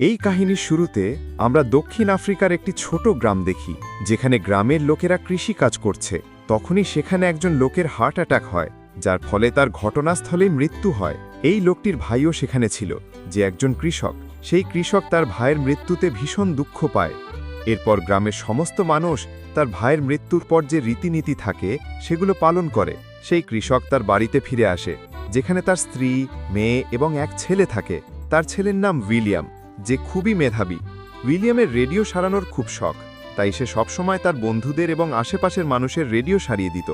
এই কাহিনীর শুরুতে আমরা দক্ষিণ আফ্রিকার একটি ছোট গ্রাম দেখি, যেখানে গ্রামের লোকেরা কৃষি কাজ করছে। তখনই সেখানে একজন লোকের হার্ট অ্যাটাক হয়, যার ফলে তার ঘটনাস্থলেই মৃত্যু হয়। এই লোকটির ভাইও সেখানে ছিল, যে একজন কৃষক। সেই কৃষক তার ভাইয়ের মৃত্যুতে ভীষণ দুঃখ পায়। এরপর গ্রামের সমস্ত মানুষ তার ভাইয়ের মৃত্যুর পর যে রীতিনীতি থাকে, সেগুলো পালন করে। সেই কৃষক তার বাড়িতে ফিরে আসে, যেখানে তার স্ত্রী, মেয়ে এবং এক ছেলে থাকে। তার ছেলের নাম উইলিয়াম। যে খুবই মেধাবী। উইলিয়ামের রেডিও সারানোর খুব শখ, তাই সে সবসময় তার বন্ধুদের এবং আশেপাশের মানুষের রেডিও সারিয়ে দিত।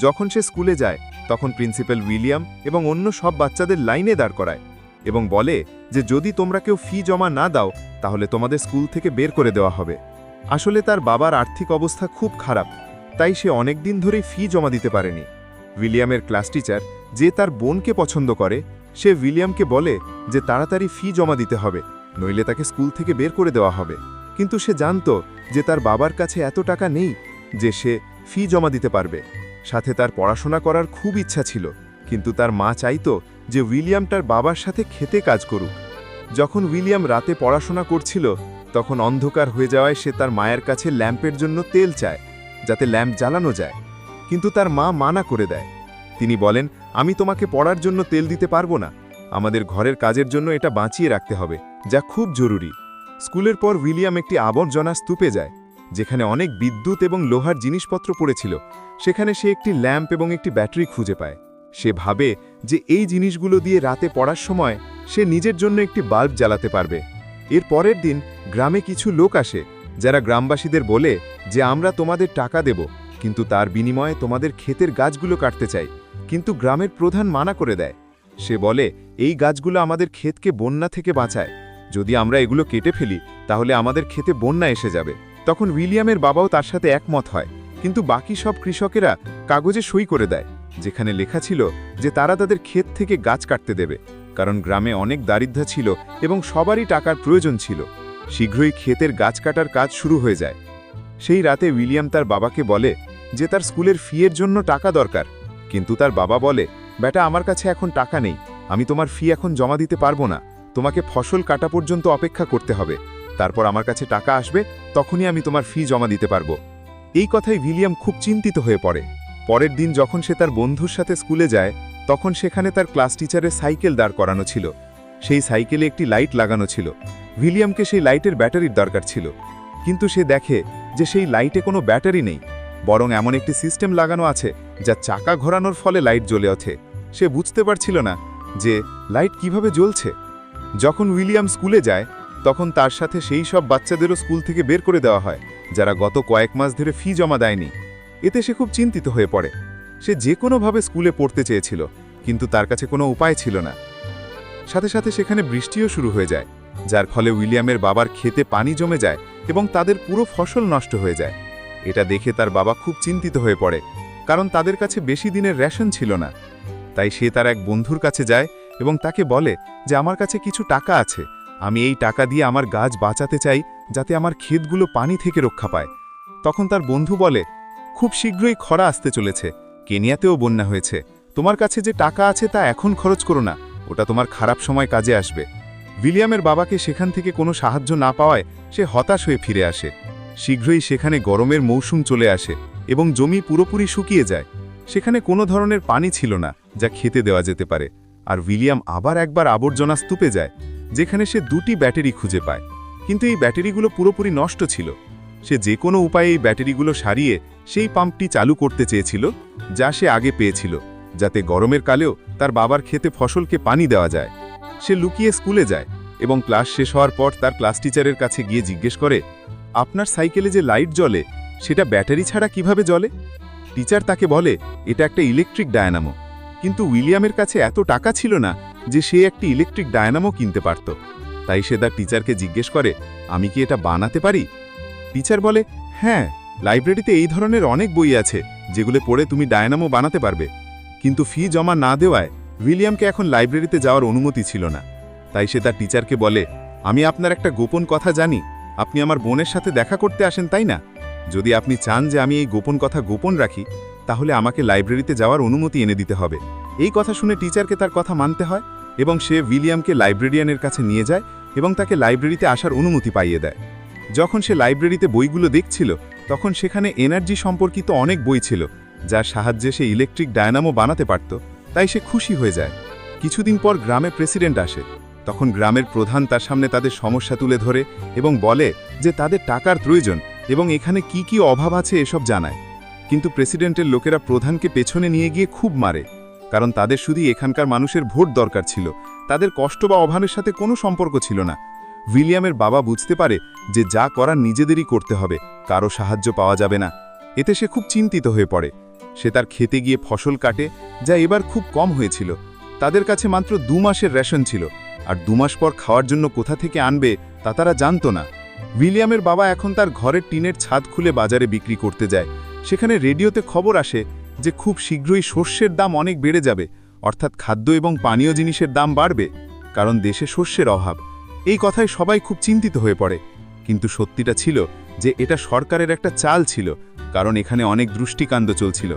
যখন সে স্কুলে যায়, তখন প্রিন্সিপাল উইলিয়াম এবং অন্য সব বাচ্চাদের লাইনে দাঁড় করায় এবং বলে যে, যদি তোমরা কেউ ফি জমা না দাও, তাহলে তোমাদের স্কুল থেকে বের করে দেওয়া হবে। আসলে তার বাবার আর্থিক অবস্থা খুব খারাপ, তাই সে অনেক দিন ধরেই ফি জমা দিতে পারেনি। উইলিয়ামের ক্লাস টিচার যে তার বোনকে পছন্দ করে, সে উইলিয়ামকে বলে যে, তাড়াতাড়ি ফি জমা দিতে হবে। নইলে তাকে স্কুল থেকে বের করে দেওয়া হবে। কিন্তু সে জানত যে তার বাবার কাছে এত টাকা নেই যে সে ফি জমা দিতে পারবে। সাথে তার পড়াশোনা করার খুব ইচ্ছা ছিল, কিন্তু তার মা চাইতো যে উইলিয়াম তার বাবার সাথে খেতে কাজ করুক। যখন উইলিয়াম রাতে পড়াশোনা করছিল, তখন অন্ধকার হয়ে যাওয়ায় সে তার মায়ের কাছে ল্যাম্পের জন্য তেল চায়, যাতে ল্যাম্প জ্বালানো যায়। কিন্তু তার মা মানা করে দেয়। তিনি বলেন, আমি তোমাকে পড়ার জন্য তেল দিতে পারব না। আমাদের ঘরের কাজের জন্য এটা বাঁচিয়ে রাখতে হবে। যা খুব জরুরি। স্কুলের পর উইলিয়াম একটি আবর্জনা স্তূপে যায়, যেখানে অনেক বিদ্যুৎ এবং লোহার জিনিসপত্র পড়েছিল। সেখানে সে একটি ল্যাম্প এবং একটি ব্যাটারি খুঁজে পায়। সে ভাবে যে এই জিনিসগুলো দিয়ে রাতে পড়ার সময় সে নিজের জন্য একটি বাল্ব জ্বালাতে পারবে। এর পরের দিন গ্রামে কিছু লোক আসে, যারা গ্রামবাসীদের বলে যে, আমরা তোমাদের টাকা দেব, কিন্তু তার বিনিময়ে তোমাদের ক্ষেতের গাছগুলো কাটতে চাই, কিন্তু গ্রামের প্রধান মানা করে দেয়। সে বলে, এই গাছগুলো আমাদের ক্ষেতকে বন্যা থেকে বাঁচায় যদি আমরা এগুলো কেটে ফেলি, তাহলে আমাদের ক্ষেতে বন্যা এসে যাবে। তখন উইলিয়ামের বাবাও তার সাথে একমত হয়। কিন্তু বাকি সব কৃষকেরা কাগজে সই করে দেয়, যেখানে লেখা ছিল যে তারা তাদের ক্ষেত থেকে গাছ কাটতে দেবে। কারণ গ্রামে অনেক দারিদ্র্য ছিল এবং সবারই টাকার প্রয়োজন ছিল। শীঘ্রই ক্ষেতের গাছ কাটার কাজ শুরু হয়ে যায়। সেই রাতে উইলিয়াম তার বাবাকে বলে যে তার স্কুলের ফিয়ের জন্য টাকা দরকার। কিন্তু তার বাবা বলে বেটা আমার কাছে এখন টাকা নেই। আমি তোমার ফি এখন জমা দিতে পারব না। তোমাকে ফসল কাটা পর্যন্ত অপেক্ষা করতে হবে। তারপর আমার কাছে টাকা আসবে, তখনই আমি তোমার ফি জমা দিতে পারব। এই কথাই উইলিয়াম খুব চিন্তিত হয়ে পড়ে। পরের দিন যখন সে তার বন্ধুর সাথে স্কুলে যায়, তখন সেখানে তার ক্লাস টিচারের সাইকেল দাঁড় করানো ছিল। সেই সাইকেলে একটি লাইট লাগানো ছিল। উইলিয়ামকে সেই লাইটের ব্যাটারির দরকার ছিল। কিন্তু সে দেখে যে সেই লাইটে কোনো ব্যাটারি নেই। বরং এমন একটি সিস্টেম লাগানো আছে, যা চাকা ঘোরানোর ফলে লাইট জ্বলে ওঠে। সে বুঝতে পারছিল না যে লাইট কীভাবে জ্বলছে। যখন উইলিয়াম স্কুলে যায়, তখন তার সাথে সেই সব বাচ্চাদেরও স্কুল থেকে বের করে দেওয়া হয়, যারা গত কয়েক মাস ধরে ফি জমা দেয়নি। এতে সে খুব চিন্তিত হয়ে পড়ে। সে যে কোনোভাবে স্কুলে পড়তে চেয়েছিল, কিন্তু তার কাছে কোনো উপায় ছিল না। সাথে সাথে সেখানে বৃষ্টিও শুরু হয়ে যায়, যার ফলে উইলিয়ামের বাবার খেতে পানি জমে যায় এবং তাদের পুরো ফসল নষ্ট হয়ে যায়। এটা দেখে তার বাবা খুব চিন্তিত হয়ে পড়ে, কারণ তাদের কাছে বেশি দিনের রেশন ছিল না। তাই সে তার এক বন্ধুর কাছে যায় এবং তাকে বলে যে আমার কাছে কিছু টাকা আছে। আমি এই টাকা দিয়ে আমার গাছ বাঁচাতে চাই যাতে আমার ক্ষেতগুলো পানি থেকে রক্ষা পায়। তখন তার বন্ধু বলে, খুব শীঘ্রই খরা আসতে চলেছে। কেনিয়াতেও বন্যা হয়েছে। তোমার কাছে যে টাকা আছে তা এখন খরচ করো না। ওটা তোমার খারাপ সময় কাজে আসবে। উইলিয়ামের বাবাকে সেখান থেকে কোনো সাহায্য না পাওয়ায় সে হতাশ হয়ে ফিরে আসে। শীঘ্রই সেখানে গরমের মৌসুম চলে আসে এবং জমি পুরোপুরি শুকিয়ে যায়। সেখানে কোনো ধরনের পানি ছিল না যা খেতে দেওয়া যেতে পারে। আর উইলিয়াম আবার একবার আবর্জনা স্তূপে যায়, যেখানে সে দুটি ব্যাটারি খুঁজে পায়। কিন্তু এই ব্যাটারিগুলো পুরোপুরি নষ্ট ছিল। সে যে কোনো উপায়ে এই ব্যাটারিগুলো সারিয়ে সেই পাম্পটি চালু করতে চেয়েছিল, যা সে আগে পেয়েছিল, যাতে গরমের কালেও তার বাবার খেতে ফসলকে পানি দেওয়া যায়। সে লুকিয়ে স্কুলে যায় এবং ক্লাস শেষ হওয়ার পর তার ক্লাস টিচারের কাছে গিয়ে জিজ্ঞেস করে, আপনার সাইকেলে যে লাইট জ্বলে, সেটা ব্যাটারি ছাড়া কীভাবে জ্বলে? টিচার তাকে বলে, এটা একটা ইলেকট্রিক ডায়নামো। কিন্তু উইলিয়ামের কাছে এত টাকা ছিল না যে সে একটি ইলেকট্রিক ডায়নামো কিনতে পারত। তাই সে তার টিচারকে জিজ্ঞেস করে, আমি কি এটা বানাতে পারি? টিচার বলে হ্যাঁ লাইব্রেরিতে এই ধরনের অনেক বই আছে, যেগুলো পড়ে তুমি ডায়নামো বানাতে পারবে। কিন্তু ফি জমা না দেওয়ায় উইলিয়ামকে এখন লাইব্রেরিতে যাওয়ার অনুমতি ছিল না। তাই সে তার টিচারকে বলে, আমি আপনার একটা গোপন কথা জানি। আপনি আমার বোনের সাথে দেখা করতে আসেন, তাই না? যদি আপনি চান যে আমি এই গোপন কথা গোপন রাখি তাহলে আমাকে লাইব্রেরিতে যাওয়ার অনুমতি এনে দিতে হবে। এই কথা শুনে টিচারকে তার কথা মানতে হয় এবং সে উইলিয়ামকে লাইব্রেরিয়ানের কাছে নিয়ে যায় এবং তাকে লাইব্রেরিতে আসার অনুমতি পাইয়ে দেয়। যখন সে লাইব্রেরিতে বইগুলো দেখছিল, তখন সেখানে এনার্জি সম্পর্কিত অনেক বই ছিল, যার সাহায্যে সে ইলেকট্রিক ডায়নামো বানাতে পারত, তাই সে খুশি হয়ে যায়। কিছুদিন পর গ্রামে প্রেসিডেন্ট আসে। তখন গ্রামের প্রধান তার সামনে তাদের সমস্যা তুলে ধরে এবং বলে যে তাদের টাকার প্রয়োজন এবং এখানে কি কি অভাব আছে এসব জানায়। কিন্তু প্রেসিডেন্টের লোকেরা প্রধানকে পেছনে নিয়ে গিয়ে খুব মারে, কারণ তাদের শুধু এখানকার মানুষের ভোট দরকার ছিল। তাদের কষ্ট বা অভাবের সাথে কোনো সম্পর্ক ছিল না। উইলিয়ামের বাবা বুঝতে পারে যে যা করার নিজেদেরই করতে হবে, কারও সাহায্য পাওয়া যাবে না। এতে সে খুব চিন্তিত হয়ে পড়ে। সে তার খেতে গিয়ে ফসল কাটে, যা এবার খুব কম হয়েছিল। তাদের কাছে মাত্র দু মাসের রেশন ছিল, আর দু মাস পর খাওয়ার জন্য কোথা থেকে আনবে তা তারা জানত না। উইলিয়ামের বাবা এখন তার ঘরের টিনের ছাদ খুলে বাজারে বিক্রি করতে যায়। সেখানে রেডিওতে খবর আসে যে খুব শীঘ্রই শস্যের দাম অনেক বেড়ে যাবে, অর্থাৎ খাদ্য এবং পানীয় জিনিসের দাম বাড়বে, কারণ দেশে শস্যের অভাব। এই কথায় সবাই খুব চিন্তিত হয়ে পড়ে। কিন্তু সত্যিটা ছিল যে এটা সরকারের একটা চাল ছিল, কারণ এখানে অনেক দৃষ্টিকাণ্ড চলছিল।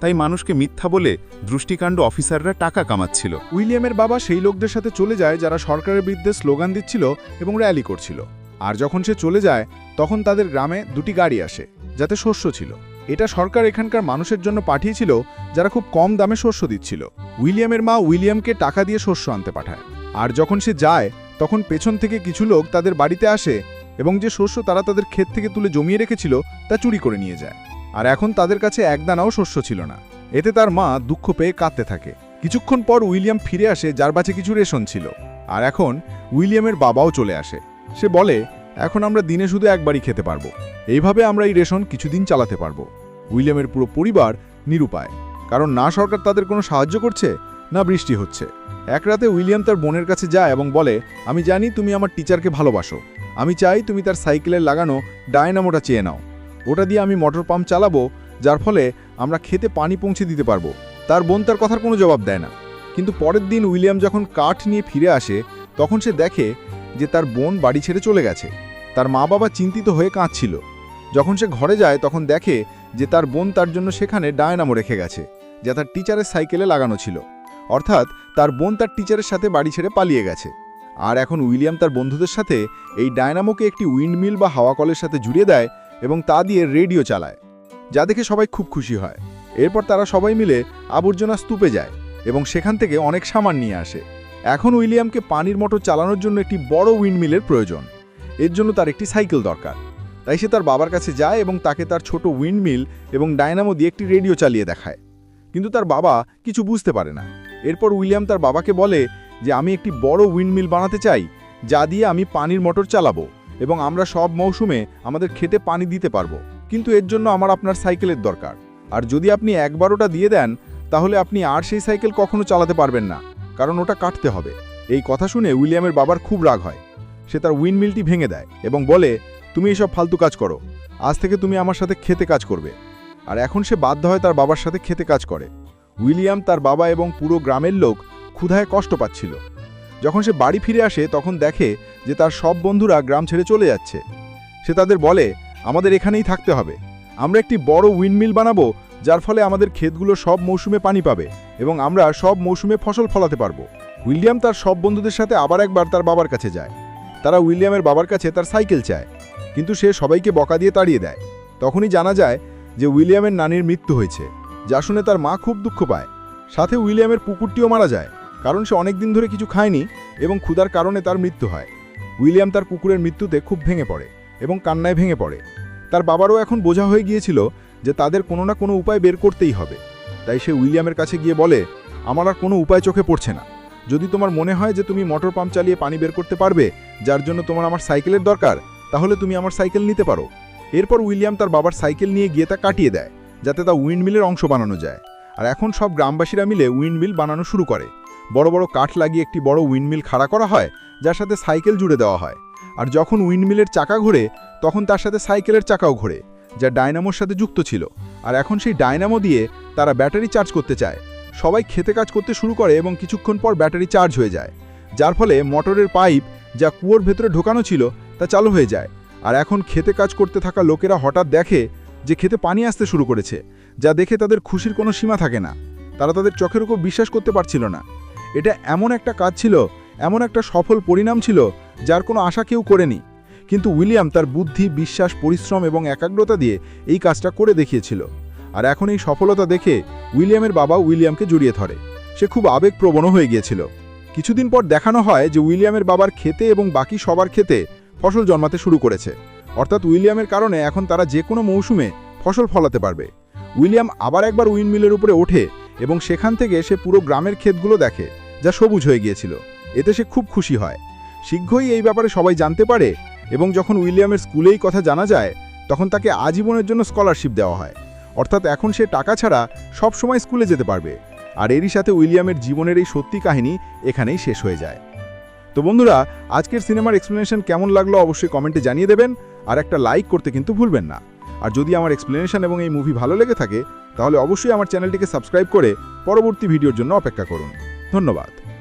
তাই মানুষকে মিথ্যা বলে দৃষ্টিকাণ্ড অফিসাররা টাকা কামাচ্ছিল। উইলিয়ামের বাবা সেই লোকদের সাথে চলে যায় যারা সরকারের বিরুদ্ধে স্লোগান দিচ্ছিল এবং র্যালি করছিল। আর যখন সে চলে যায়, তখন তাদের গ্রামে দুটি গাড়ি আসে, যাতে শস্য ছিল। এটা সরকার এখানকার মানুষের জন্য পাঠিয়েছিল, যারা খুব কম দামে শস্য দিচ্ছিল। উইলিয়ামের মা উইলিয়ামকে টাকা দিয়ে শস্য আনতে পাঠায়। আর যখন সে যায়, তখন পেছন থেকে কিছু লোক তাদের বাড়িতে আসে এবং যে শস্য তারা তাদের ক্ষেত থেকে তুলে জমিয়ে রেখেছিল, তা চুরি করে নিয়ে যায়। আর এখন তাদের কাছে একদানাও শস্য ছিল না। এতে তার মা দুঃখ পেয়ে কাঁদতে থাকে। কিছুক্ষণ পর উইলিয়াম ফিরে আসে, যার কাছে কিছু রেশন ছিল। আর এখন উইলিয়ামের বাবাও চলে আসে। সে বলে এখন আমরা দিনে শুধু একবারই খেতে পারব। এইভাবে আমরা এই রেশন কিছুদিন চালাতে পারব। উইলিয়ামের পুরো পরিবার নিরুপায়। কারণ না সরকার তাদের কোনো সাহায্য করছে, না বৃষ্টি হচ্ছে। এক রাতে উইলিয়াম তার বোনের কাছে যায় এবং বলে, আমি জানি তুমি আমার টিচারকে ভালোবাসো। আমি চাই তুমি তার সাইকেলের লাগানো ডায়নামোটা চেয়ে নাও। ওটা দিয়ে আমি মোটর পাম্প চালাবো, যার ফলে আমরা খেতে পানি পৌঁছে দিতে পারব। তার বোন তার কথার কোনো জবাব দেয় না। কিন্তু পরের দিন উইলিয়াম যখন কাঠ নিয়ে ফিরে আসে, তখন সে দেখে যে তার বোন বাড়ি ছেড়ে চলে গেছে। তার মা বাবা চিন্তিত হয়ে কাঁদছিল। যখন সে ঘরে যায়, তখন দেখে যে তার বোন তার জন্য সেখানে ডায়নামো রেখে গেছে, যা তার টিচারের সাইকেলে লাগানো ছিল। অর্থাৎ, তার বোন তার টিচারের সাথে বাড়ি ছেড়ে পালিয়ে গেছে। আর এখন উইলিয়াম তার বন্ধুদের সাথে এই ডায়নামোকে একটি উইন্ডমিল বা হাওয়া কলের সাথে জুড়িয়ে দেয় এবং তা দিয়ে রেডিও চালায়, যা দেখে সবাই খুব খুশি হয়। এরপর তারা সবাই মিলে আবর্জনা স্তূপে যায় এবং সেখান থেকে অনেক সামান নিয়ে আসে। এখন উইলিয়ামকে পানির মোটর চালানোর জন্য একটি বড় উইন্ডমিলের প্রয়োজন। এর জন্য তার একটি সাইকেল দরকার। তাই সে তার বাবার কাছে যায় এবং তাকে তার ছোট উইন্ডমিল এবং ডায়নামো দিয়ে একটি রেডিও চালিয়ে দেখায়। কিন্তু তার বাবা কিছু বুঝতে পারে না। এরপর উইলিয়াম তার বাবাকে বলে যে, আমি একটি বড় উইন্ডমিল বানাতে চাই, যা দিয়ে আমি পানির মোটর চালাবো এবং আমরা সব মৌসুমে আমাদের খেতে পানি দিতে পারব। কিন্তু এর জন্য আমার আপনার সাইকেলের দরকার। আর যদি আপনি একবার ওটা দিয়ে দেন, তাহলে আপনি আর সেই সাইকেল কখনো চালাতে পারবেন না। কারণ ওটা কাটতে হবে। এই কথা শুনে উইলিয়ামের বাবার খুব রাগ হয়। সে তার উইন্ডমিলটি ভেঙে দেয় এবং বলে, তুমি এসব ফালতু কাজ করো। আজ থেকে তুমি আমার সাথে খেতে কাজ করবে। আর এখন সে বাধ্য হয় তার বাবার সাথে খেতে কাজ করে। উইলিয়াম তার বাবা এবং পুরো গ্রামের লোক ক্ষুধায় কষ্ট পাচ্ছিল। যখন সে বাড়ি ফিরে আসে, তখন দেখে যে তার সব বন্ধুরা গ্রাম ছেড়ে চলে যাচ্ছে। সে তাদের বলে, আমাদের এখানেই থাকতে হবে। আমরা একটি বড় উইন্ডমিল বানাবো, যার ফলে আমাদের ক্ষেতগুলো সব মৌসুমে পানি পাবে। এবং আমরা সব মৌসুমে ফসল ফলাতে পারব। উইলিয়াম তার সব বন্ধুদের সাথে আবার একবার তার বাবার কাছে যায়। তারা উইলিয়ামের বাবার কাছে তার সাইকেল চায়, কিন্তু সে সবাইকে বকা দিয়ে তাড়িয়ে দেয়। তখনই জানা যায় যে উইলিয়ামের নানির মৃত্যু হয়েছে, যা শুনে তার মা খুব দুঃখ পায়। সাথে উইলিয়ামের পুকুরটিও মারা যায়, কারণ সে অনেক দিন ধরে কিছু খায়নি এবং ক্ষুধার কারণে তার মৃত্যু হয়। উইলিয়াম তার কুকুরের মৃত্যুতে খুব ভেঙে পড়ে এবং কান্নায় ভেঙে পড়ে। তার বাবারও এখন বোঝা হয়ে গিয়েছিল যে তাদের কোনো না কোনো উপায় বের করতেই হবে। তাই সে উইলিয়ামের কাছে গিয়ে বলে, আমার আর কোনো উপায় চোখে পড়ছে না। যদি তোমার মনে হয় যে তুমি মোটর পাম্প চালিয়ে পানি বের করতে পারবে, যার জন্য তোমার আমার সাইকেলের দরকার, তাহলে তুমি আমার সাইকেল নিতে পারো। এরপর উইলিয়াম তার বাবার সাইকেল নিয়ে গিয়ে তা কাটিয়ে দেয়, যাতে তা উইন্ডমিলের অংশ বানানো যায়। আর এখন সব গ্রামবাসীরা মিলে উইন্ডমিল বানানো শুরু করে। বড় বড় কাঠ লাগিয়ে একটি বড় উইন্ডমিল খাড়া করা হয়, যার সাথে সাইকেল জুড়ে দেওয়া হয়। আর যখন উইন্ডমিলের চাকা ঘোরে, তখন তার সাথে সাইকেলের চাকাও ঘোরে, যা ডায়নামোর সাথে যুক্ত ছিল। আর এখন সেই ডায়নামো দিয়ে তারা ব্যাটারি চার্জ করতে চায়। সবাই খেতে কাজ করতে শুরু করে এবং কিছুক্ষণ পর ব্যাটারি চার্জ হয়ে যায়। যার ফলে মোটরের পাইপ যা কুয়োর ভেতরে ঢোকানো ছিল তা চালু হয়ে যায়। আর এখন খেতে কাজ করতে থাকা লোকেরা হঠাৎ দেখে যে খেতে পানি আসতে শুরু করেছে, যা দেখে তাদের খুশির কোনো সীমা থাকে না। তারা তাদের চোখের উপর বিশ্বাস করতে পারছিল না। এটা এমন একটা কাজ ছিল, এমন একটা সফল পরিণাম ছিল, যার কোনো আশা কেউ করেনি। কিন্তু উইলিয়াম তার বুদ্ধি, বিশ্বাস, পরিশ্রম এবং একাগ্রতা দিয়ে এই কাজটা করে দেখিয়েছিল। আর এখন এই সফলতা দেখে উইলিয়ামের বাবা উইলিয়ামকে জড়িয়ে ধরে। সে খুব আবেগপ্রবণ হয়ে গিয়েছিল। কিছুদিন পর দেখানো হয় যে উইলিয়ামের বাবার খেতে এবং বাকি সবার খেতে ফসল জন্মাতে শুরু করেছে। অর্থাৎ উইলিয়ামের কারণে এখন তারা যে কোনো মৌসুমে ফসল ফলাতে পারবে। উইলিয়াম আবার একবার উইন্ডমিলের উপরে ওঠে এবং সেখান থেকে সে পুরো গ্রামের ক্ষেতগুলো দেখে, যা সবুজ হয়ে গিয়েছিল। এতে সে খুব খুশি হয়। শীঘ্রই এই ব্যাপারে সবাই জানতে পারে এবং যখন উইলিয়ামের স্কুলেই কথা জানা যায়, তখন তাকে আজীবনের জন্য স্কলারশিপ দেওয়া হয়। অর্থাৎ এখন সে টাকা ছাড়া সব সময় স্কুলে যেতে পারবে। আর এরই সাথে উইলিয়ামের জীবনের এই সত্যি কাহিনী এখানেই শেষ হয়ে যায়। তো বন্ধুরা, আজকের সিনেমার এক্সপ্লেনেশন কেমন লাগল অবশ্যই কমেন্টে জানিয়ে দেবেন, আর একটা লাইক করতে কিন্তু ভুলবেন না। আর যদি আমার এক্সপ্লেনেশন এবং এই মুভি ভালো লেগে থাকে, তাহলে অবশ্যই আমার চ্যানেলটিকে সাবস্ক্রাইব করে পরবর্তী ভিডিওর জন্য অপেক্ষা করুন। ধন্যবাদ।